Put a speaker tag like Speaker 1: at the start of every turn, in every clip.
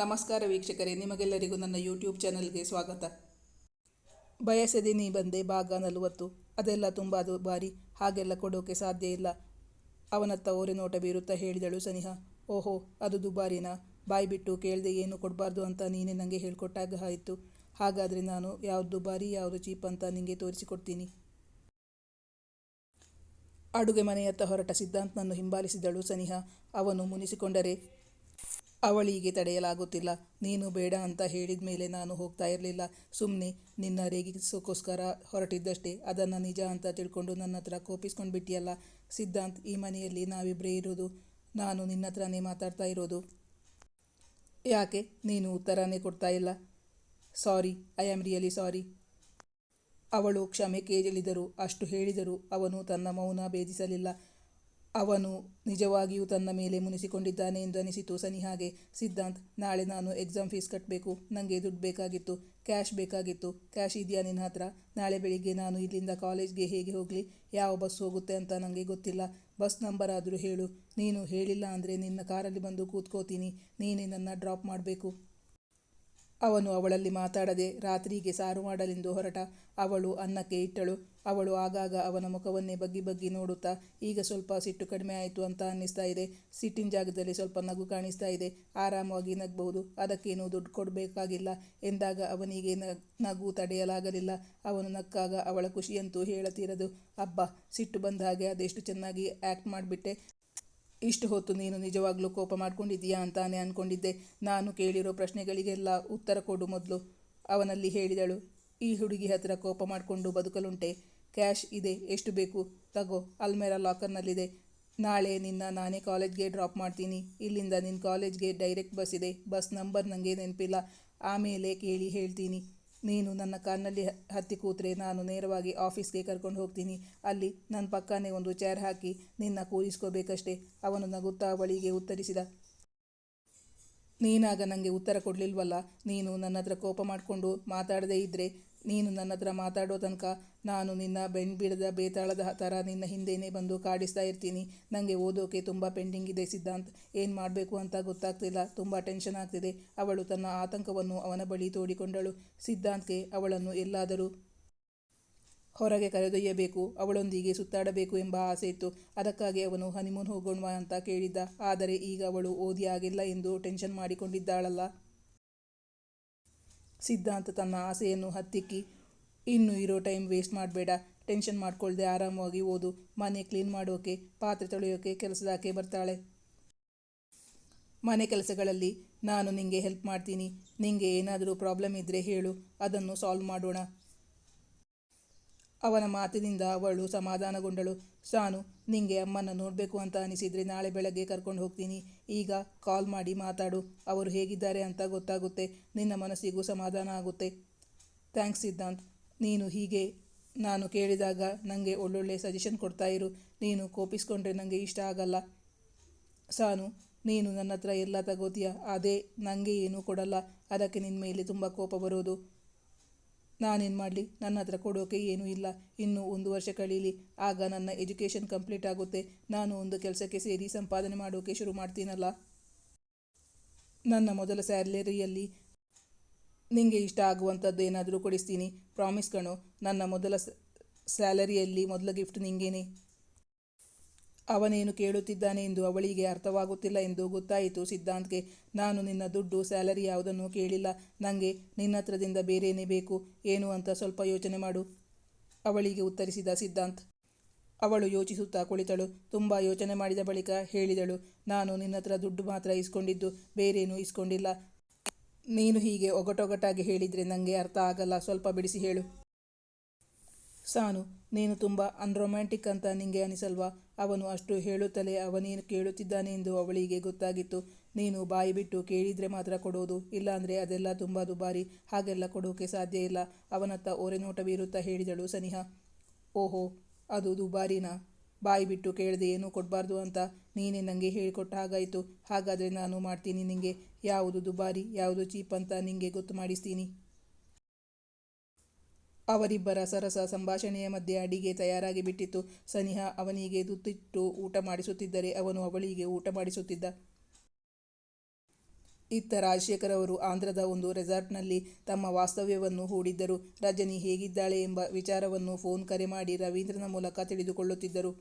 Speaker 1: ನಮಸ್ಕಾರ ವೀಕ್ಷಕರೇ, ನಿಮಗೆಲ್ಲರಿಗೂ ನನ್ನ ಯೂಟ್ಯೂಬ್ ಚಾನಲ್ಗೆ ಸ್ವಾಗತ. ಬಯಸದೆ ನೀ ಬಂದೆ ಭಾಗ ನಲವತ್ತು. ಅದೆಲ್ಲ ತುಂಬ ದುಬಾರಿ ಹಾಗೆಲ್ಲ ಕೊಡೋಕೆ ಸಾಧ್ಯ ಇಲ್ಲ. ಅವನತ್ತ ಓರೆ ನೋಟ ಬೀರುತ್ತಾ ಹೇಳಿದಳು ಸನಿಹಾ. ಓಹೋ, ಅದು ದುಬಾರಿನಾ? ಬಾಯಿ ಬಿಟ್ಟು ಕೇಳದೆ ಏನು ಕೊಡಬಾರ್ದು ಅಂತ ನೀನೇ ನನಗೆ ಹೇಳ್ಕೊಟ್ಟಾಗ ಆಯಿತು. ಹಾಗಾದರೆ ನಾನು ಯಾವ್ದು ದುಬಾರಿ, ಯಾವುದು ಚೀಪ್ ಅಂತ ನಿಮಗೆ ತೋರಿಸಿಕೊಡ್ತೀನಿ. ಅಡುಗೆ ಮನೆಯತ್ತ ಹೊರಟ ಸಿದ್ಧಾಂತನನ್ನು ಹಿಂಬಾಲಿಸಿದಳು ಸನಿಹಾ. ಅವನು ಮುನಿಸಿಕೊಂಡರೆ ಅವಳಿಗೆ ತಡೆಯಲಾಗುತ್ತಿಲ್ಲ. ನೀನು ಬೇಡ ಅಂತ ಹೇಳಿದ ಮೇಲೆ ನಾನು ಹೋಗ್ತಾ ಇರಲಿಲ್ಲ. ಸುಮ್ಮನೆ ನಿನ್ನ ರೇಗಿಸೋಕ್ಕೋಸ್ಕರ ಹೊರಟಿದ್ದಷ್ಟೇ. ಅದನ್ನು ನಿಜ ಅಂತ ತಿಳ್ಕೊಂಡು ನನ್ನ ಹತ್ರ ಕೋಪಿಸ್ಕೊಂಡು ಬಿಟ್ಟಿಯಲ್ಲ. ಸಿದ್ಧಾಂತ್, ಈ ಮನೆಯಲ್ಲಿ ನಾವಿಬ್ಬರೇ ಇರೋದು. ನಾನು ನಿನ್ನ ಹತ್ರನೇ ಮಾತಾಡ್ತಾ ಇರೋದು. ಯಾಕೆ? ನೀನು ಉತ್ತರನೇ ಕೊಡ್ತಾ ಇಲ್ಲ. Sorry, I am really sorry. ಅವಳು ಕ್ಷಮೆ ಕೇಳಿದರು. ಅಷ್ಟು ಹೇಳಿದರು ಅವನು ತನ್ನ ಮೌನ ಭೇದಿಸಲಿಲ್ಲ. ಅವನು ನಿಜವಾಗಿಯೂ ತನ್ನ ಮೇಲೆ ಮುನಿಸಿಕೊಂಡಿದ್ದಾನೆ ಎಂದು ಅನಿಸಿತು. ಸನಿಹಾಗೆ ಸಿದ್ಧಾಂತ್, ನಾಳೆ ನಾನು ಎಕ್ಸಾಮ್ ಫೀಸ್ ಕಟ್ಟಬೇಕು ನನಗೆ ದುಡ್ಡು ಬೇಕಾಗಿತ್ತು. ಕ್ಯಾಶ್ ಬೇಕಾಗಿತ್ತು. ಕ್ಯಾಶ್ ಇದೆಯಾ ನಿನ್ನ ಹತ್ರ? ನಾಳೆ ಬೆಳಿಗ್ಗೆ ನಾನು ಇಲ್ಲಿಂದ ಕಾಲೇಜ್ಗೆ ಹೇಗೆ ಹೋಗಲಿ? ಯಾವ ಬಸ್ ಹೋಗುತ್ತೆ ಅಂತ ನನಗೆ ಗೊತ್ತಿಲ್ಲ. ಬಸ್ ನಂಬರ್ ಆದರೂ ಹೇಳು. ನೀನು ಹೇಳಿಲ್ಲ ಅಂದರೆ ನಿನ್ನ ಕಾರಲ್ಲಿ ಬಂದು ಕೂತ್ಕೋತೀನಿ. ನೀನೇ ನನ್ನ ಡ್ರಾಪ್ ಮಾಡಬೇಕು. ಅವನು ಅವಳಲ್ಲಿ ಮಾತಾಡದೆ ರಾತ್ರಿಗೆ ಸಾರು ಮಾಡಲೆಂದು ಹೊರಟ. ಅವಳು ಅನ್ನಕ್ಕೆ ಇಟ್ಟಳು. ಅವಳು ಆಗಾಗ ಅವನ ಮುಖವನ್ನೇ ಬಗ್ಗಿ ಬಗ್ಗಿ ನೋಡುತ್ತಾ, ಈಗ ಸ್ವಲ್ಪ ಸಿಟ್ಟು ಕಡಿಮೆ ಆಯಿತು ಅಂತ ಅನ್ನಿಸ್ತಾ ಇದೆ. ಸಿಟ್ಟಿನ ಜಾಗದಲ್ಲಿ ಸ್ವಲ್ಪ ನಗು ಕಾಣಿಸ್ತಾ ಇದೆ. ಆರಾಮವಾಗಿ ನಗಬಹುದು. ಅದಕ್ಕೇನು ದುಡ್ಡು ಕೊಡಬೇಕಾಗಿಲ್ಲ. ಎಂದಾಗ ಅವನಿಗೆ ನಗು ತಡೆಯಲಾಗಲಿಲ್ಲ. ಅವನು ನಕ್ಕಾಗ ಅವಳ ಖುಷಿಯಂತೂ ಹೇಳತೀರದು. ಅಬ್ಬ, ಸಿಟ್ಟು ಬಂದ ಹಾಗೆ ಅದೆಷ್ಟು ಚೆನ್ನಾಗಿ ಆ್ಯಕ್ಟ್ ಮಾಡಿಬಿಟ್ಟೆ. ಇಷ್ಟು ಹೊತ್ತು ನೀನು ನಿಜವಾಗ್ಲೂ ಕೋಪ ಮಾಡ್ಕೊಂಡಿದ್ದೀಯಾ ಅಂತಾನೆ ಅಂದ್ಕೊಂಡಿದ್ದೆ ನಾನು ಕೇಳಿರೋ ಪ್ರಶ್ನೆಗಳಿಗೆಲ್ಲ ಉತ್ತರ ಕೊಡು ಮೊದಲು, ಅವನಲ್ಲಿ ಹೇಳಿದಳು. ಈ ಹುಡುಗಿ ಹತ್ತಿರ ಕೋಪ ಮಾಡಿಕೊಂಡು ಬದುಕಲುಂಟೆ. ಕ್ಯಾಶ್ ಇದೆ, ಎಷ್ಟು ಬೇಕು? ತಗೋ, ಅಲ್ಮೇರಾ ಲಾಕರ್ನಲ್ಲಿದೆ. ನಾಳೆ ನಿನ್ನ ನಾನೇ ಕಾಲೇಜ್ಗೆ ಡ್ರಾಪ್ ಮಾಡ್ತೀನಿ. ಇಲ್ಲಿಂದ ನಿನ್ನ ಕಾಲೇಜ್ಗೆ ಡೈರೆಕ್ಟ್ ಬಸ್ ಇದೆ. ಬಸ್ ನಂಬರ್ ನನಗೆ ನೆನಪಿಲ್ಲ. ಆಮೇಲೆ ಕೇಳಿ ಹೇಳ್ತೀನಿ. ನೀನು ನನ್ನ ಕಾರ್ನಲ್ಲಿ ಹತ್ತಿ ಕೂತ್ರೆ ನಾನು ನೇರವಾಗಿ ಆಫೀಸ್ಗೆ ಕರ್ಕೊಂಡು ಹೋಗ್ತೀನಿ. ಅಲ್ಲಿ ನನ್ನ ಪಕ್ಕನೇ ಒಂದು ಚೇರ್ ಹಾಕಿ ನಿನ್ನ ಕೂರಿಸ್ಕೋಬೇಕಷ್ಟೇ. ಅವನು ನಗುತ್ತಾ ಬಳಿಗೆ ಉತ್ತರಿಸಿದ. ನೀನಾಗ ನನಗೆ ಉತ್ತರ ಕೊಡಲಿಲ್ವಲ್ಲ? ನೀನು ನನ್ನ ಹತ್ರ ಕೋಪ ಮಾಡಿಕೊಂಡು ಮಾತಾಡದೇ ಇದ್ದರೆ ನೀನು ನನ್ನ ಹತ್ರ ಮಾತಾಡೋ ತನಕ ನಾನು ನಿನ್ನ ಬೆಣ್ಬಿಡದ ಬೇತಾಳದ ಥರ ನಿನ್ನ ಹಿಂದೆನೇ ಬಂದು ಕಾಡಿಸ್ತಾ ಇರ್ತೀನಿ. ನನಗೆ ಓದೋಕೆ ತುಂಬ ಪೆಂಡಿಂಗ್ ಇದೆ ಸಿದ್ಧಾಂತ್. ಏನು ಮಾಡಬೇಕು ಅಂತ ಗೊತ್ತಾಗ್ತಿಲ್ಲ. ತುಂಬ ಟೆನ್ಷನ್ ಆಗ್ತಿದೆ. ಅವಳು ತನ್ನ ಆತಂಕವನ್ನು ಅವನ ಬಳಿ ತೋಡಿಕೊಂಡಳು. ಸಿದ್ಧಾಂತ್ಗೆ ಅವಳನ್ನು ಎಲ್ಲಾದರೂ ಹೊರಗೆ ಕರೆದೊಯ್ಯಬೇಕು. ಅವಳೊಂದಿಗೆ ಸುತ್ತಾಡಬೇಕು ಎಂಬ ಆಸೆ ಇತ್ತು. ಅದಕ್ಕಾಗಿ ಅವನು ಹನಿಮೂನ್ ಹೋಗೋಣ ಅಂತ ಕೇಳಿದ್ದ. ಆದರೆ ಈಗ ಅವಳು ಓದಿ ಆಗಿಲ್ಲ ಎಂದು ಟೆನ್ಷನ್ ಮಾಡಿಕೊಂಡಿದ್ದಾಳಲ್ಲ. ಸಿದ್ಧಾಂತ ತನ್ನ ಆಸೆಯನ್ನು ಹತ್ತಿಕ್ಕಿ, ಇನ್ನು ಇರೋ ಟೈಮ್ ವೇಸ್ಟ್ ಮಾಡಬೇಡ, ಟೆನ್ಷನ್ ಮಾಡ್ಕೊಳ್ದೆ ಆರಾಮವಾಗಿ ಓದು, ಮನೆ ಕ್ಲೀನ್ ಮಾಡೋಕೆ, ಪಾತ್ರೆ ತೊಳೆಯೋಕೆ, ಕೆಲಸದಾಕೆ ಬರ್ತಾಳೆ. ಮನೆ ಕೆಲಸಗಳಲ್ಲಿ ನಾನು ನಿಂಗೆ ಹೆಲ್ಪ್ ಮಾಡ್ತೀನಿ, ನಿಂಗೆ ಏನಾದರೂ ಪ್ರಾಬ್ಲಮ್ ಇದ್ದರೆ ಹೇಳು, ಅದನ್ನು ಸಾಲ್ವ್ ಮಾಡೋಣ. ಅವನ ಮಾತಿನಿಂದ ಅವಳು ಸಮಾಧಾನಗೊಂಡಳು. ಸಾನು, ನಿಂಗೆ ಅಮ್ಮನ ನೋಡಬೇಕು ಅಂತ ಅನಿಸಿದರೆ ನಾಳೆ ಬೆಳಗ್ಗೆ ಕರ್ಕೊಂಡು ಹೋಗ್ತೀನಿ. ಈಗ ಕಾಲ್ ಮಾಡಿ ಮಾತಾಡು. ಅವರು ಹೇಗಿದ್ದಾರೆ ಅಂತ ಗೊತ್ತಾಗುತ್ತೆ. ನಿನ್ನ ಮನಸ್ಸಿಗೂ ಸಮಾಧಾನ ಆಗುತ್ತೆ. ಥ್ಯಾಂಕ್ಸ್ ಸಿದ್ಧಾಂತ್. ನೀನು ಹೀಗೆ ನಾನು ಕೇಳಿದಾಗ ನನಗೆ ಒಳ್ಳೊಳ್ಳೆ ಸಜೆಷನ್ ಕೊಡ್ತಾ ಇರು. ನೀನು ಕೋಪಿಸ್ಕೊಂಡ್ರೆ ನನಗೆ ಇಷ್ಟ ಆಗಲ್ಲ. ಸಾನು, ನೀನು ನನ್ನ ಹತ್ರ ಎಲ್ಲ ತಗೋತೀಯ. ಅದೇ ನನಗೆ ಏನೂ ಕೊಡಲ್ಲ. ಅದಕ್ಕೆ ನಿನ್ನ ಮೇಲೆ ತುಂಬ ಕೋಪ ಬರೋದು. ನಾನೇನು ಮಾಡಲಿ ನನ್ನ ಹತ್ರ ಕೊಡೋಕೆ ಏನೂ ಇಲ್ಲ. ಇನ್ನೂ ಒಂದು ವರ್ಷ ಕಳೀಲಿ. ಆಗ ನನ್ನ ಎಜುಕೇಷನ್ ಕಂಪ್ಲೀಟ್ ಆಗುತ್ತೆ. ನಾನು ಒಂದು ಕೆಲಸಕ್ಕೆ ಸೇರಿ ಸಂಪಾದನೆ ಮಾಡೋಕೆ ಶುರು ಮಾಡ್ತೀನಲ್ಲ? ನನ್ನ ಮೊದಲ ಸ್ಯಾಲರಿಯಲ್ಲಿ ನಿಮಗೆ ಇಷ್ಟ ಆಗುವಂಥದ್ದು ಏನಾದರೂ ಕೊಡಿಸ್ತೀನಿ. ಪ್ರಾಮಿಸ್ ಕಣೋ. ನನ್ನ ಮೊದಲ ಸ್ಯಾಲರಿಯಲ್ಲಿ ಮೊದಲ ಗಿಫ್ಟ್ ನಿಂಗೇನೆ. ಅವನೇನು ಕೇಳುತ್ತಿದ್ದಾನೆ ಎಂದು ಅವಳಿಗೆ ಅರ್ಥವಾಗುತ್ತಿಲ್ಲ ಎಂದು ಗೊತ್ತಾಯಿತು. ಸಿದ್ಧಾಂತ್ಗೆ, ನಾನು ನಿನ್ನ ದುಡ್ಡು, ಸ್ಯಾಲರಿ ಯಾವುದನ್ನು ಕೇಳಿಲ್ಲ. ನನಗೆ ನಿನ್ನ ಹತ್ರದಿಂದ ಬೇರೇನೇ ಬೇಕು? ಏನು ಅಂತ ಸ್ವಲ್ಪ ಯೋಚನೆ ಮಾಡು. ಅವಳಿಗೆ ಉತ್ತರಿಸಿದ ಸಿದ್ಧಾಂತ್. ಅವಳು ಯೋಚಿಸುತ್ತಾ ಕುಳಿತಳು. ತುಂಬ ಯೋಚನೆ ಮಾಡಿದ ಬಳಿಕ ಹೇಳಿದಳು, ನಾನು ನಿನ್ನ ಹತ್ರ ದುಡ್ಡು ಮಾತ್ರ ಇಸ್ಕೊಂಡಿದ್ದು, ಬೇರೇನೂ ಇಸ್ಕೊಂಡಿಲ್ಲ. ನೀನು ಹೀಗೆ ಒಗಟೊಗಟಾಗಿ ಹೇಳಿದರೆ ನನಗೆ ಅರ್ಥ ಆಗಲ್ಲ. ಸ್ವಲ್ಪ ಬಿಡಿಸಿ ಹೇಳು. ಸಾನು, ನೀನು ತುಂಬ ಅನ್ರೊಮ್ಯಾಂಟಿಕ್ ಅಂತ ನಿಂಗೆ ಅನಿಸಲ್ವಾ? ಅವನು ಅಷ್ಟು ಹೇಳುತ್ತಲೇ ಅವನೇನು ಕೇಳುತ್ತಿದ್ದಾನೆ ಎಂದು ಅವಳಿಗೆ ಗೊತ್ತಾಗಿತ್ತು. ನೀನು ಬಾಯಿ ಬಿಟ್ಟು ಕೇಳಿದರೆ ಮಾತ್ರ ಕೊಡೋದು, ಇಲ್ಲಾಂದರೆ ಅದೆಲ್ಲ ತುಂಬ ದುಬಾರಿ, ಹಾಗೆಲ್ಲ ಕೊಡೋಕೆ ಸಾಧ್ಯ ಇಲ್ಲ. ಅವನತ್ತ ಓರೆ ನೋಟ ಬೀರುತ್ತಾ ಹೇಳಿದಳು ಸನಿಹಾ. ಓಹೋ, ಅದು ದುಬಾರಿನಾ? ಬಾಯಿ ಬಿಟ್ಟು ಕೇಳದೆ ಏನೂ ಕೊಡಬಾರ್ದು ಅಂತ ನೀನೇ ನನಗೆ ಹೇಳಿಕೊಟ್ಟ ಹಾಗಾಯಿತು. ಹಾಗಾದರೆ ನಾನು ಮಾಡ್ತೀನಿ ನಿಂಗೆ. ಯಾವುದು ದುಬಾರಿ, ಯಾವುದು ಚೀಪ್ ಅಂತ ನಿಂಗೆ ಗೊತ್ತು ಮಾಡಿಸ್ತೀನಿ. ಅವರಿಬ್ಬರ ಸರಸ ಸಂಭಾಷಣೆಯ ಮಧ್ಯೆ ಅಡಿಗೆ ತಯಾರಾಗಿ ಬಿಟ್ಟಿತ್ತು ಸನಿಹಾ ಅವನಿಗೆ ತುತ್ತಿಟ್ಟು ಊಟ ಮಾಡಿಸುತ್ತಿದ್ದರೆ ಅವನು ಅವಳಿಗೆ ಊಟ ಮಾಡಿಸುತ್ತಿದ್ದ. ಇತ್ತ ರಾಜಶೇಖರ್ ಅವರು ಆಂಧ್ರದ ಒಂದು ರೆಸಾರ್ಟ್ನಲ್ಲಿ ತಮ್ಮ ವಾಸ್ತವ್ಯವನ್ನು ಹೂಡಿದ್ದರು. ರಜನಿ ಹೇಗಿದ್ದಾಳೆ ಎಂಬ ವಿಚಾರವನ್ನು ಫೋನ್ ಕರೆ ಮಾಡಿ ರವೀಂದ್ರನ ಮೂಲಕ ತಿಳಿದುಕೊಳ್ಳುತ್ತಿದ್ದರು.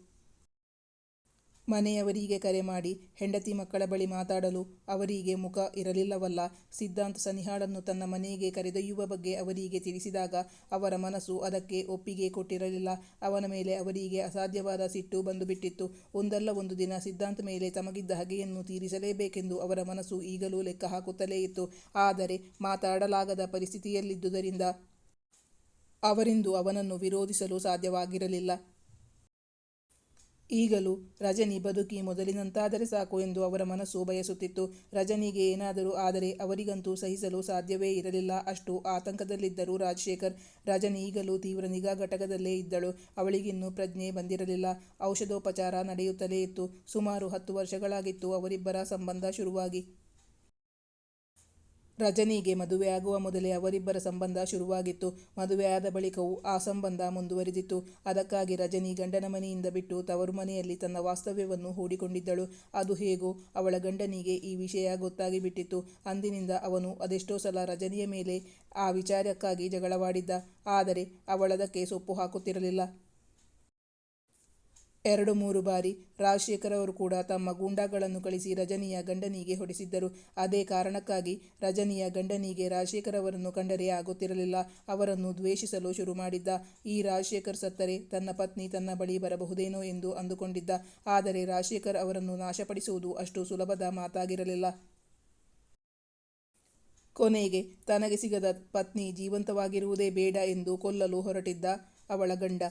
Speaker 1: ಮನೆಯವರಿಗೆ ಕರೆ ಮಾಡಿ ಹೆಂಡತಿ ಮಕ್ಕಳ ಬಳಿ ಮಾತಾಡಲು ಅವರಿಗೆ ಮುಖ ಇರಲಿಲ್ಲವಲ್ಲ. ಸಿದ್ಧಾಂತ್ ಸನಿಹಾಳನ್ನು ತನ್ನ ಮನೆಗೆ ಕರೆದೊಯ್ಯುವ ಬಗ್ಗೆ ಅವರಿಗೆ ತಿಳಿಸಿದಾಗ ಅವರ ಮನಸ್ಸು ಅದಕ್ಕೆ ಒಪ್ಪಿಗೆ ಕೊಟ್ಟಿರಲಿಲ್ಲ. ಅವನ ಮೇಲೆ ಅವರಿಗೆ ಅಸಾಧ್ಯವಾದ ಸಿಟ್ಟು ಬಂದುಬಿಟ್ಟಿತ್ತು. ಒಂದಲ್ಲ ಒಂದು ದಿನ ಸಿದ್ಧಾಂತ್ ಮೇಲೆ ತಮಗಿದ್ದ ಹಗೆಯನ್ನು ತೀರಿಸಲೇಬೇಕೆಂದು ಅವರ ಮನಸ್ಸು ಈಗಲೂ ಲೆಕ್ಕ ಹಾಕುತ್ತಲೇ ಇತ್ತು. ಆದರೆ ಮಾತಾಡಲಾಗದ ಪರಿಸ್ಥಿತಿಯಲ್ಲಿದ್ದುದರಿಂದ ಅವರಿಂದು ಅವನನ್ನು ವಿರೋಧಿಸಲು ಸಾಧ್ಯವಾಗಿರಲಿಲ್ಲ. ಈಗಲೂ ರಜನಿ ಬದುಕಿ ಮೊದಲಿನಂತಾದರೆ ಸಾಕು ಎಂದು ಅವರ ಮನಸ್ಸು ಬಯಸುತ್ತಿತ್ತು. ರಜನಿಗೆ ಏನಾದರೂ ಆದರೆ ಅವರಿಗಂತೂ ಸಹಿಸಲು ಸಾಧ್ಯವೇ ಇರಲಿಲ್ಲ. ಅಷ್ಟು ಆತಂಕದಲ್ಲಿದ್ದರು ರಾಜಶೇಖರ್, ರಜನಿ ಈಗಲೂ ತೀವ್ರ ನಿಗಾ ಘಟಕದಲ್ಲೇ ಇದ್ದಳು. ಅವಳಿಗಿನ್ನೂ ಪ್ರಜ್ಞೆ ಬಂದಿರಲಿಲ್ಲ. ಔಷಧೋಪಚಾರ ನಡೆಯುತ್ತಲೇ ಇತ್ತು. ಸುಮಾರು ಹತ್ತು ವರ್ಷಗಳಾಗಿತ್ತು ಅವರಿಬ್ಬರ ಸಂಬಂಧ ಶುರುವಾಗಿ. ರಜನಿಗೆ ಮದುವೆಯಾಗುವ ಮೊದಲೇ ಅವರಿಬ್ಬರ ಸಂಬಂಧ ಶುರುವಾಗಿತ್ತು. ಮದುವೆಯಾದ ಬಳಿಕವೂ ಆ ಸಂಬಂಧ ಮುಂದುವರಿದಿತ್ತು. ಅದಕ್ಕಾಗಿ ರಜನಿ ಗಂಡನ ಮನೆಯಿಂದ ಬಿಟ್ಟು ತವರು ಮನೆಯಲ್ಲಿ ತನ್ನ ವಾಸ್ತವ್ಯವನ್ನು ಹೂಡಿಕೊಂಡಿದ್ದಳು. ಅದು ಹೇಗೋ ಅವಳ ಗಂಡನಿಗೆ ಈ ವಿಷಯ ಗೊತ್ತಾಗಿ ಬಿಟ್ಟಿತ್ತು. ಅಂದಿನಿಂದ ಅವನು ಅದೆಷ್ಟೋ ಸಲ ರಜನಿಯ ಮೇಲೆ ಆ ವಿಚಾರಕ್ಕಾಗಿ ಜಗಳವಾಡಿದ್ದ. ಆದರೆ ಅವಳದಕ್ಕೆ ಸೊಪ್ಪು ಹಾಕುತ್ತಿರಲಿಲ್ಲ. ಎರಡು ಮೂರು ಬಾರಿ ರಾಜಶೇಖರ್ ಅವರು ಕೂಡ ತಮ್ಮ ಗೂಂಡಾಗಳನ್ನು ಕಳಿಸಿ ರಜನಿಯ ಗಂಡನಿಗೆ ಹೊಡೆಸಿದ್ದರು. ಅದೇ ಕಾರಣಕ್ಕಾಗಿ ರಜನಿಯ ಗಂಡನಿಗೆ ರಾಜಶೇಖರ್ ಅವರನ್ನು ಕಂಡರೆ ಆಗುತ್ತಿರಲಿಲ್ಲ. ಅವರನ್ನು ದ್ವೇಷಿಸಲು ಶುರು ಮಾಡಿದ್ದ ಈ ರಾಜಶೇಖರ್ ಸತ್ತರೆ ತನ್ನ ಪತ್ನಿ ತನ್ನ ಬಳಿ ಬರಬಹುದೇನೋ ಎಂದು ಅಂದುಕೊಂಡಿದ್ದ. ಆದರೆ ರಾಜಶೇಖರ್ ಅವರನ್ನು ನಾಶಪಡಿಸುವುದು ಅಷ್ಟು ಸುಲಭದ ಮಾತಾಗಿರಲಿಲ್ಲ. ಕೊನೆಗೆ ತನಗೆ ಸಿಗದ ಪತ್ನಿ ಜೀವಂತವಾಗಿರುವುದೇ ಬೇಡ ಎಂದು ಕೊಲ್ಲಲು ಹೊರಟಿದ್ದ ಅವಳ ಗಂಡ.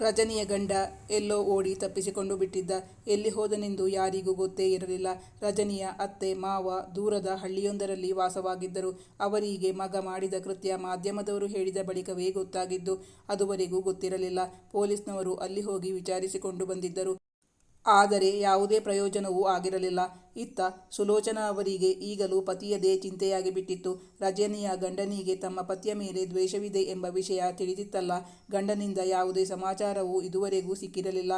Speaker 1: ರಜನಿಯ ಗಂಡ ಎಲ್ಲೋ ಓಡಿ ತಪ್ಪಿಸಿಕೊಂಡು ಬಿಟ್ಟಿದ್ದ. ಎಲ್ಲಿ ಹೋದನೆಂದು ಯಾರಿಗೂ ಗೊತ್ತೇ ಇರಲಿಲ್ಲ. ರಜನಿಯ ಅತ್ತೆ, ಮಾವ ದೂರದ ಹಳ್ಳಿಯೊಂದರಲ್ಲಿ ವಾಸವಾಗಿದ್ದರು. ಅವರಿಗೆ ಮಗ ಮಾಡಿದ ಕೃತ್ಯ ಮಾಧ್ಯಮದವರು ಹೇಳಿದ ಬಳಿಕವೇ ಗೊತ್ತಾಗಿದ್ದು, ಅದುವರೆಗೂ ಗೊತ್ತಿರಲಿಲ್ಲ. ಪೊಲೀಸ್ನವರು ಅಲ್ಲಿ ಹೋಗಿ ವಿಚಾರಿಸಿಕೊಂಡು ಬಂದಿದ್ದರು. ಆದರೆ ಯಾವುದೇ ಪ್ರಯೋಜನವೂ ಆಗಿರಲಿಲ್ಲ. ಇತ್ತ ಸುಲೋಚನಾ ಅವರಿಗೆ ಈಗಲೂ ಪತಿಯದೇ ಚಿಂತೆಯಾಗಿ ಬಿಟ್ಟಿತ್ತು. ರಜನಿಯ ಗಂಡನಿಗೆ ತಮ್ಮ ಪತಿಯ ಮೇಲೆ ದ್ವೇಷವಿದೆ ಎಂಬ ವಿಷಯ ತಿಳಿದಿತ್ತಲ್ಲ. ಗಂಡನಿಂದ ಯಾವುದೇ ಸಮಾಚಾರವೂ ಇದುವರೆಗೂ ಸಿಕ್ಕಿರಲಿಲ್ಲ.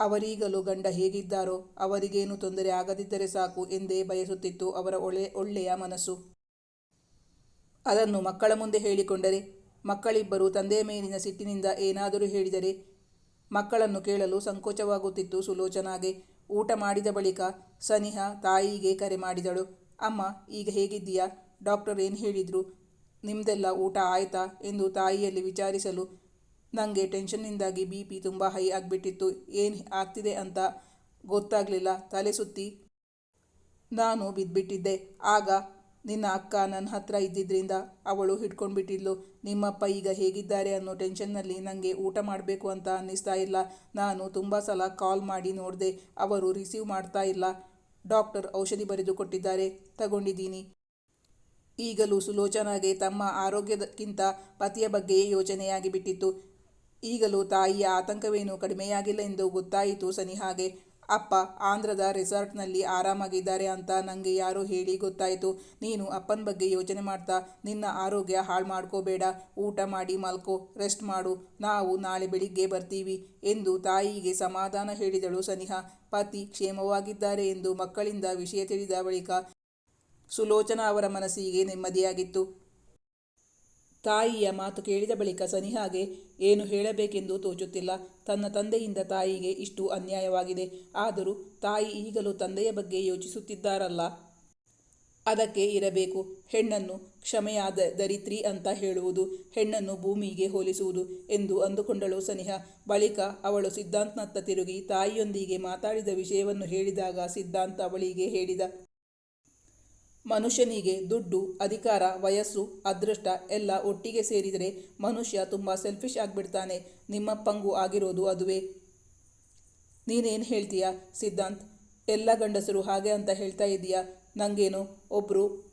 Speaker 1: ಅವರೀಗಲೂ ಗಂಡ ಹೇಗಿದ್ದಾರೋ, ಅವರಿಗೇನು ತೊಂದರೆ ಆಗದಿದ್ದರೆ ಸಾಕು ಎಂದೇ ಬಯಸುತ್ತಿತ್ತು ಅವರ ಒಳ್ಳೆ ಒಳ್ಳೆಯ ಮನಸ್ಸು. ಅದನ್ನು ಮಕ್ಕಳ ಮುಂದೆ ಹೇಳಿಕೊಂಡರೆ, ಮಕ್ಕಳಿಬ್ಬರು ತಂದೆಯ ಮೇಲಿನ ಸಿಟ್ಟಿನಿಂದ ಏನಾದರೂ ಹೇಳಿದರೆ ಮಕ್ಕಳನ್ನು ಕೇಳಲು ಸಂಕೋಚವಾಗುತ್ತಿತ್ತು ಸುಲೋಚನಾಗೆ ಊಟ ಮಾಡಿದ ಬಳಿಕ ಸನಿಹ ತಾಯಿಗೆ ಕರೆ ಮಾಡಿದಳು. ಅಮ್ಮ, ಈಗ ಹೇಗಿದ್ದೀಯಾ? ಡಾಕ್ಟರ್ ಏನು ಹೇಳಿದರು? ನಿಮ್ಮದೆಲ್ಲ ಊಟ ಆಯ್ತಾ? ಎಂದು ತಾಯಿಯಲ್ಲಿ ವಿಚಾರಿಸಲು ನನಗೆ ಟೆನ್ಷನ್ನಿಂದಾಗಿ ಬಿ ಪಿ ತುಂಬ ಹೈ ಆಗಿಬಿಟ್ಟಿತ್ತು. ಏನು ಆಗ್ತಿದೆ ಅಂತ ಗೊತ್ತಾಗಲಿಲ್ಲ. ತಲೆ ಸುತ್ತಿ ನಾನು ಬಿದ್ದುಬಿಟ್ಟಿದ್ದೆ ಆಗ ನಿನ್ನ ಅಕ್ಕ ನನ್ನ ಹತ್ರ ಇದ್ದಿದ್ದರಿಂದ ಅವಳು ಹಿಡ್ಕೊಂಡ್ಬಿಟ್ಟಿದ್ಲು. ನಿಮ್ಮಪ್ಪ ಈಗ ಹೇಗಿದ್ದಾರೆ ಅನ್ನೋ ಟೆನ್ಷನ್ನಲ್ಲಿ ನನಗೆ ಊಟ ಮಾಡಬೇಕು ಅಂತ ಅನ್ನಿಸ್ತಾ ಇಲ್ಲ. ನಾನು ತುಂಬ ಸಲ ಕಾಲ್ ಮಾಡಿ ನೋಡಿದೆ, ಅವರು ರಿಸೀವ್ ಮಾಡ್ತಾ ಇಲ್ಲ. ಡಾಕ್ಟರ್ ಔಷಧಿ ಬರೆದು ಕೊಟ್ಟಿದ್ದಾರೆ, ತಗೊಂಡಿದ್ದೀನಿ. ಈಗಲೂ ಸುಲೋಚನಾಗೆ ತಮ್ಮ ಆರೋಗ್ಯಕ್ಕಿಂತ ಪತಿಯ ಬಗ್ಗೆಯೇ ಯೋಚನೆಯಾಗಿ ಬಿಟ್ಟಿತ್ತು ಈಗಲೂ ತಾಯಿಯ ಆತಂಕವೇನೂ ಕಡಿಮೆಯಾಗಿಲ್ಲ ಎಂದು ಗೊತ್ತಾಯಿತು ಸನಿಹಾಗೆ. ಅಪ್ಪ, ಆಂಧ್ರದ ರೆಸಾರ್ಟ್ನಲ್ಲಿ ಆರಾಮಾಗಿದ್ದಾರೆ ಅಂತ ನನಗೆ ಯಾರೋ ಹೇಳಿ ಗೊತ್ತಾಯಿತು. ನೀನು ಅಪ್ಪನ ಬಗ್ಗೆ ಯೋಚನೆ ಮಾಡ್ತಾ, ನಿನ್ನ ಆರೋಗ್ಯ ಹಾಳು ಮಾಡ್ಕೋಬೇಡ. ಊಟ ಮಾಡಿ ಮಲ್ಕೋ, ರೆಸ್ಟ್ ಮಾಡು. ನಾವು ನಾಳೆ ಬೆಳಿಗ್ಗೆ ಬರ್ತೀವಿ ಎಂದು ತಾಯಿಗೆ ಸಮಾಧಾನ ಹೇಳಿದಳು ಸನಿಹಾ. ಪತಿ ಕ್ಷೇಮವಾಗಿದ್ದಾರೆ ಎಂದು ಮಕ್ಕಳಿಂದ ವಿಷಯ ತಿಳಿದ ಬಳಿಕ ಸುಲೋಚನಾ ಅವರ ಮನಸ್ಸಿಗೆ ನೆಮ್ಮದಿಯಾಗಿತ್ತು. ತಾಯಿಯ ಮಾತು ಕೇಳಿದ ಬಳಿಕ ಸನಿಹಾಗೆ ಏನು ಹೇಳಬೇಕೆಂದು ತೋಚುತ್ತಿಲ್ಲ. ತನ್ನ ತಂದೆಯಿಂದ ತಾಯಿಗೆ ಇಷ್ಟು ಅನ್ಯಾಯವಾಗಿದೆ. ಆದರೂ ತಾಯಿ ಈಗಲೂ ತಂದೆಯ ಬಗ್ಗೆ ಯೋಚಿಸುತ್ತಿದ್ದಾರಲ್ಲ. ಅದಕ್ಕೆ ಇರಬೇಕು. ಹೆಣ್ಣನ್ನು ಕ್ಷಮೆಯಾದ ದರಿತ್ರಿ ಅಂತ ಹೇಳುವುದು, ಹೆಣ್ಣನ್ನು ಭೂಮಿಗೆ ಹೋಲಿಸುವುದು ಎಂದು ಅಂದುಕೊಂಡಳು ಸನಿಹ. ಬಳಿಕ ಅವಳು ಸಿದ್ಧಾಂತ್ನತ್ತ ತಿರುಗಿ ತಾಯಿಯೊಂದಿಗೆ ಮಾತಾಡಿದ ವಿಷಯವನ್ನು ಹೇಳಿದಾಗ ಸಿದ್ಧಾಂತ ಅವಳಿಗೆ ಹೇಳಿದ ಮನುಷ್ಯನಿಗೆ ದುಡ್ಡು, ಅಧಿಕಾರ, ವಯಸ್ಸು, ಅದೃಷ್ಟ ಎಲ್ಲ ಒಟ್ಟಿಗೆ ಸೇರಿದರೆ ಮನುಷ್ಯ ತುಂಬ ಸೆಲ್ಫಿಶ್ ಆಗಿಬಿಡ್ತಾನೆ. ನಿಮ್ಮ ಪಂಗು ಆಗಿರೋದು ಅದುವೇ. ನೀನೇನು ಹೇಳ್ತೀಯಾ ಸಿದ್ಧಾಂತ್? ಎಲ್ಲ ಗಂಡಸರು ಹಾಗೆ ಅಂತ ಹೇಳ್ತಾ ಇದೀಯಾ ನನಗೇನು ಒಬ್ಬರು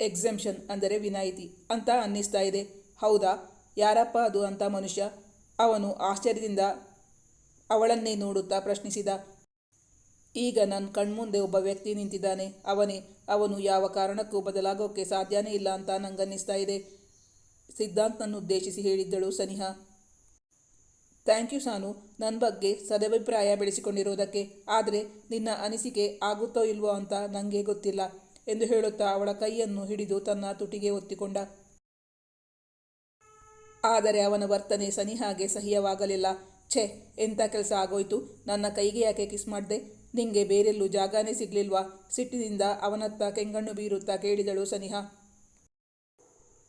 Speaker 1: ಎಕ್ಸೆಂಪ್ಷನ್ ಅಂದರೆ ವಿನಾಯಿತಿ ಅಂತ ಅನ್ನಿಸ್ತಾ ಇದೆ. ಹೌದಾ? ಯಾರಪ್ಪ ಅದು ಅಂತ ಮನುಷ್ಯ? ಅವನು ಆಶ್ಚರ್ಯದಿಂದ ಅವಳನ್ನೇ ನೋಡುತ್ತಾ ಪ್ರಶ್ನಿಸಿದ. ಈಗ ನನ್ನ ಕಣ್ಮುಂದೆ ಒಬ್ಬ ವ್ಯಕ್ತಿ ನಿಂತಿದ್ದಾನೆ. ಅವನೇ, ಅವನು ಯಾವ ಕಾರಣಕ್ಕೂ ಬದಲಾಗೋಕ್ಕೆ ಸಾಧ್ಯನೇ ಇಲ್ಲ ಅಂತ ನಂಗನ್ನಿಸ್ತಾ ಇದೆ. ಸಿದ್ಧಾಂತನನ್ನು ಉದ್ದೇಶಿಸಿ ಹೇಳಿದ್ದಳು ಸನಿಹಾ. ಥ್ಯಾಂಕ್ ಯು ಸಾನು ನನ್ನ ಬಗ್ಗೆ ಸದಭಿಪ್ರಾಯ ಬೆಳೆಸಿಕೊಂಡಿರುವುದಕ್ಕೆ ಆದರೆ, ನಿನ್ನ ಅನಿಸಿಕೆ ಆಗುತ್ತೋ ಇಲ್ವೋ ಅಂತ ನನಗೆ ಗೊತ್ತಿಲ್ಲ ಎಂದು ಹೇಳುತ್ತಾ ಅವಳ ಕೈಯನ್ನು ಹಿಡಿದು ತನ್ನ ತುಟಿಗೆ ಒತ್ತಿಕೊಂಡ. ಆದರೆ ಅವನ ವರ್ತನೆ ಸನಿಹಾಗೆ ಸಹಿಯವಾಗಲಿಲ್ಲ. ಛೆ ಎಂಥ ಕೆಲಸ ಆಗೋಯ್ತು? ನನ್ನ ಕೈಗೆ ಯಾಕೆ ಕಿಸ್ ಮಾಡಿದೆ? ನಿಂಗೆ ಬೇರೆಲ್ಲೂ ಜಾಗಾನೇ ಸಿಗ್ಲಿಲ್ವಾ? ಸಿಟ್ಟಿನಿಂದ ಅವನತ್ತ ಕೆಂಗಣ್ಣು ಬೀರುತ್ತಾ ಕೇಳಿದಳು ಸನಿಹಾ.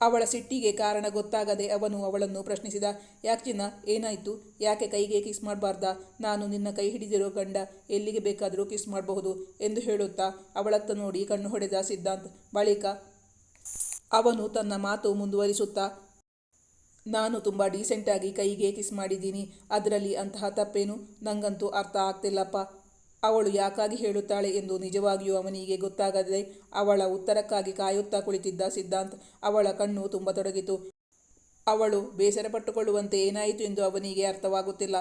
Speaker 1: ಅವಳ ಸಿಟ್ಟಿಗೆ ಕಾರಣ ಗೊತ್ತಾಗದೆ ಅವನು ಅವಳನ್ನು ಪ್ರಶ್ನಿಸಿದ, ಯಾಕೆ ಚಿನ್ನ, ಏನಾಯಿತು? ಯಾಕೆ ಕೈಗೆ ಕಿಸ್ ಮಾಡಬಾರ್ದ? ನಾನು ನಿನ್ನ ಕೈ ಹಿಡಿದಿರೋ ಗಂಡ, ಎಲ್ಲಿಗೆ ಬೇಕಾದರೂ ಕಿಸ್ ಮಾಡಬಹುದು ಎಂದು ಹೇಳುತ್ತಾ ಅವಳತ್ತ ನೋಡಿ ಕಣ್ಣು ಹೊಡೆದ ಸಿದ್ಧಾಂತ್. ಬಳಿಕ ಅವನು ತನ್ನ ಮಾತು ಮುಂದುವರಿಸುತ್ತಾ, ನಾನು ತುಂಬ ಡೀಸೆಂಟಾಗಿ ಕೈಗೆ ಕಿಸ್ ಮಾಡಿದ್ದೀನಿ. ಅದರಲ್ಲಿ ಅಂತಹ ತಪ್ಪೇನು? ನಂಗಂತೂ ಅರ್ಥ ಆಗ್ತಿಲ್ಲಪ್ಪ. ಅವಳು ಯಾಕಾಗಿ ಹೇಳುತ್ತಾಳೆ ಎಂದು ನಿಜವಾಗಿಯೂ ಅವನಿಗೆ ಗೊತ್ತಾಗದೆ ಅವಳ ಉತ್ತರಕ್ಕಾಗಿ ಕಾಯುತ್ತಾ ಕುಳಿತಿದ್ದ ಸಿದ್ಧಾಂತ್ ಅವಳ ಕಣ್ಣು ತುಂಬತೊಡಗಿತು ಅವಳು ಬೇಸರಪಟ್ಟುಕೊಳ್ಳುವಂತೆ ಏನಾಯಿತು ಎಂದು ಅವನಿಗೆ ಅರ್ಥವಾಗುತ್ತಿಲ್ಲ.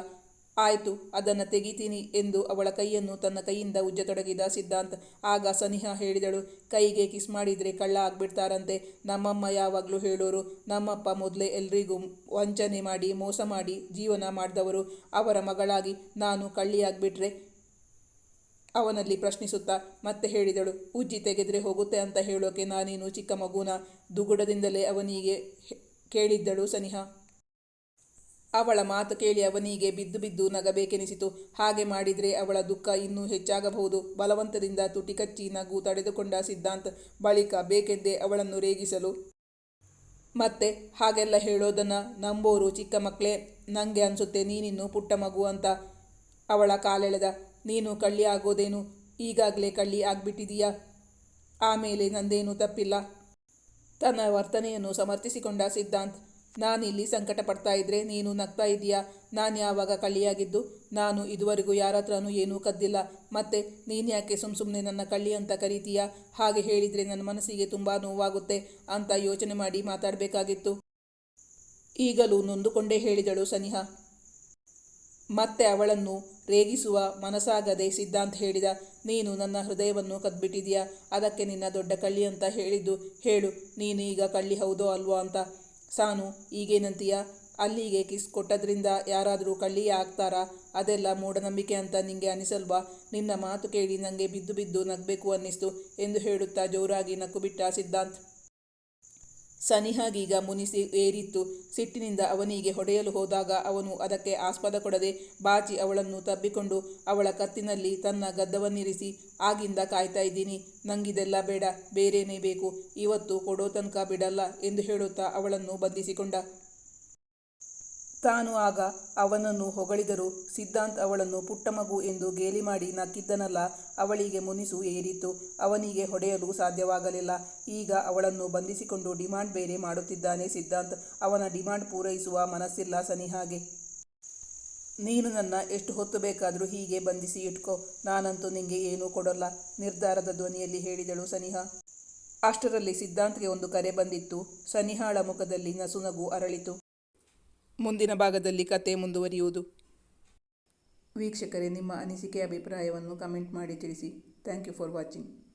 Speaker 1: ಆಯಿತು, ಅದನ್ನು ತೆಗಿತೀನಿ ಎಂದು ಅವಳ ಕೈಯನ್ನು ತನ್ನ ಕೈಯಿಂದ ಉಜ್ಜತೊಡಗಿದ ಸಿದ್ಧಾಂತ್ ಆಗ ಸನಿಹ ಹೇಳಿದಳು, ಕೈಗೆ ಕಿಸ್ ಮಾಡಿದರೆ ಕಳ್ಳ ಆಗ್ಬಿಡ್ತಾರಂತೆ. ನಮ್ಮಮ್ಮ ಯಾವಾಗಲೂ ಹೇಳೋರು, ನಮ್ಮಪ್ಪ ಮೊದಲೇ ಎಲ್ರಿಗೂ ವಂಚನೆ ಮಾಡಿ, ಮೋಸ ಮಾಡಿ ಜೀವನ ಮಾಡಿದವರು ಅವರ ಮಗಳಾಗಿ ನಾನು ಕಳ್ಳಿಯಾಗ್ಬಿಟ್ರೆ ಅವನಲ್ಲಿ ಪ್ರಶ್ನಿಸುತ್ತಾ, ಮತ್ತೆ ಹೇಳಿದಳು, ಉಜ್ಜಿ ತೆಗೆದ್ರೆ ಹೋಗುತ್ತೆ ಅಂತ ಹೇಳೋಕೆ ನಾನೇನು ಚಿಕ್ಕ ಮಗುನ? ದುಗುಡದಿಂದಲೇ ಅವನಿಗೆ ಕೇಳಿದ್ದಳು ಸನಿಹಾ. ಅವಳ ಮಾತು ಕೇಳಿ ಅವನಿಗೆ ಬಿದ್ದು ಬಿದ್ದು ನಗಬೇಕೆನಿಸಿತು. ಹಾಗೆ ಮಾಡಿದರೆ ಅವಳ ದುಃಖ ಇನ್ನೂ ಹೆಚ್ಚಾಗಬಹುದು. ಬಲವಂತದಿಂದ ತುಟಿ ಕಚ್ಚಿ ನಗು ತಡೆದುಕೊಂಡ ಸಿದ್ಧಾಂತ್ ಬಳಿಕ ಬೇಕೆಂದೇ ಅವಳನ್ನು ರೇಗಿಸಲು. ಮತ್ತೆ ಹಾಗೆಲ್ಲ ಹೇಳೋದನ್ನು ನಂಬೋರು ಚಿಕ್ಕ ಮಕ್ಕಳೇ ನನಗೆ ಅನಿಸುತ್ತೆ ನೀನಿನ್ನು ಪುಟ್ಟ ಮಗು ಅಂತ ಅವಳ ಕಾಲೆಳೆದ. ನೀನು ಕಳ್ಳಿ ಆಗೋದೇನು? ಈಗಾಗಲೇ ಕಳ್ಳಿ ಆಗ್ಬಿಟ್ಟಿದೀಯಾ? ಆಮೇಲೆ ನಂದೇನು ತಪ್ಪಿಲ್ಲ. ತನ್ನ ವರ್ತನೆಯನ್ನು ಸಮರ್ಥಿಸಿಕೊಂಡ ಸಿದ್ಧಾಂತ್, ನಾನಿಲ್ಲಿ ಸಂಕಟ ಪಡ್ತಾ ಇದ್ರೆ ನೀನು ನಗ್ತಾ ಇದೀಯಾ ನಾನು ಯಾವಾಗ ಕಳ್ಳಿಯಾಗಿದ್ದು? ನಾನು ಇದುವರೆಗೂ ಯಾರ ಹತ್ರನೂ ಏನೂ ಕದ್ದಿಲ್ಲ. ಮತ್ತೆ ನೀನು ಯಾಕೆ ಸುಮ್ ಸುಮ್ಮನೆ ನನ್ನ ಕಳ್ಳಿ ಅಂತ ಕರೀತೀಯಾ? ಹಾಗೆ ಹೇಳಿದರೆ ನನ್ನ ಮನಸ್ಸಿಗೆ ತುಂಬ ನೋವಾಗುತ್ತೆ ಅಂತ ಯೋಚನೆ ಮಾಡಿ ಮಾತಾಡಬೇಕಾಗಿತ್ತು. ಈಗಲೂ ನೊಂದುಕೊಂಡೇ ಹೇಳಿದಳು ಸನಿಹಾ. ಮತ್ತೆ ಅವಳನ್ನು ರೇಗಿಸುವ ಮನಸ್ಸಾಗದೆ ಸಿದ್ಧಾಂತ್ ಹೇಳಿದ, ನೀನು ನನ್ನ ಹೃದಯವನ್ನು ಕದ್ಬಿಟ್ಟಿದೀಯಾ? ಅದಕ್ಕೆ ನಿನ್ನ ದೊಡ್ಡ ಕಳ್ಳಿ ಅಂತ ಹೇಳಿದ್ದು ಹೇಳು, ನೀನು ಈಗ ಕಳ್ಳಿ ಹೌದೋ ಅಲ್ವೋ ಅಂತ. ಸಾನು, ಈಗೇನಂತೀಯ? ಅಲ್ಲಿಗೆ ಕಿಸ್ ಕೊಟ್ಟದ್ರಿಂದ ಯಾರಾದರೂ ಕಳ್ಳಿ ಆಗ್ತಾರಾ? ಅದೆಲ್ಲ ಮೂಢನಂಬಿಕೆ ಅಂತ ನಿಂಗೆ ಅನಿಸಲ್ವಾ? ನಿನ್ನ ಮಾತು ಕೇಳಿ ನನಗೆ ಬಿದ್ದು ಬಿದ್ದು ನಗಬೇಕು ಅನ್ನಿಸ್ತು ಎಂದು ಹೇಳುತ್ತಾ ಜೋರಾಗಿ ನಕ್ಕು ಬಿಟ್ಟ ಸಿದ್ಧಾಂತ್. ಸನಿಹಾಗೀಗ ಮುನಿಸಿ ಏರಿತ್ತು. ಸಿಟ್ಟಿನಿಂದ ಅವನಿಗೆ ಹೊಡೆಯಲು ಹೋದಾಗ ಅವನು ಅದಕ್ಕೆ ಆಸ್ಪದ ಕೊಡದೆ ಬಾಚಿ ಅವಳನ್ನು ತಬ್ಬಿಕೊಂಡು ಅವಳ ಕತ್ತಿನಲ್ಲಿ ತನ್ನ ಗದ್ದವನ್ನಿರಿಸಿ, ಆಗಿಂದ ಕಾಯ್ತಾ ಇದ್ದೀನಿ. ನಂಗಿದೆಲ್ಲ ಬೇಡ. ಬೇರೇನೇ ಬೇಕು. ಇವತ್ತು ಕೊಡೋ ತನಕ ಬಿಡಲ್ಲ ಎಂದು ಹೇಳುತ್ತಾ ಅವಳನ್ನು ಬಂಧಿಸಿಕೊಂಡ. ತಾನು ಆಗ ಅವನನ್ನು ಹೊಗಳಿದರೂ ಸಿದ್ಧಾಂತ್ ಅವಳನ್ನು ಪುಟ್ಟ ಮಗು ಎಂದು ಗೇಲಿ ಮಾಡಿ ನಕ್ಕಿದ್ದನಲ್ಲ, ಅವಳಿಗೆ ಮುನಿಸು ಏರಿತ್ತು ಅವನಿಗೆ ಹೊಡೆಯಲು ಸಾಧ್ಯವಾಗಲಿಲ್ಲ. ಈಗ ಅವಳನ್ನು ಬಂಧಿಸಿಕೊಂಡು ಡಿಮಾಂಡ್ ಬೇರೆ ಮಾಡುತ್ತಿದ್ದಾನೆ ಸಿದ್ಧಾಂತ್. ಅವನ ಡಿಮಾಂಡ್ ಪೂರೈಸುವ ಮನಸ್ಸಿಲ್ಲ ಸನಿಹಾಗೆ ನೀನು ನನ್ನ ಎಷ್ಟು ಹೊತ್ತು ಬೇಕಾದರೂ ಹೀಗೆ ಬಂಧಿಸಿ ಇಟ್ಕೋ, ನಾನಂತೂ ನಿಂಗೆ ಏನೂ ಕೊಡಲ್ಲ, ನಿರ್ಧಾರದ ಧ್ವನಿಯಲ್ಲಿ ಹೇಳಿದಳು ಸನಿಹಾ. ಅಷ್ಟರಲ್ಲಿ ಸಿದ್ಧಾಂತ್ಗೆ ಒಂದು ಕರೆ ಬಂದಿತ್ತು. ಸನಿಹಾಳ ಮುಖದಲ್ಲಿ ನಸುನಗು ಅರಳಿತು. ಮುಂದಿನ ಭಾಗದಲ್ಲಿ ಕತೆ ಮುಂದುವರಿಯುವುದು. ವೀಕ್ಷಕರೇ, ನಿಮ್ಮ ಅನಿಸಿಕೆ, ಅಭಿಪ್ರಾಯವನ್ನು ಕಮೆಂಟ್ ಮಾಡಿ ತಿಳಿಸಿ. Thank you for watching.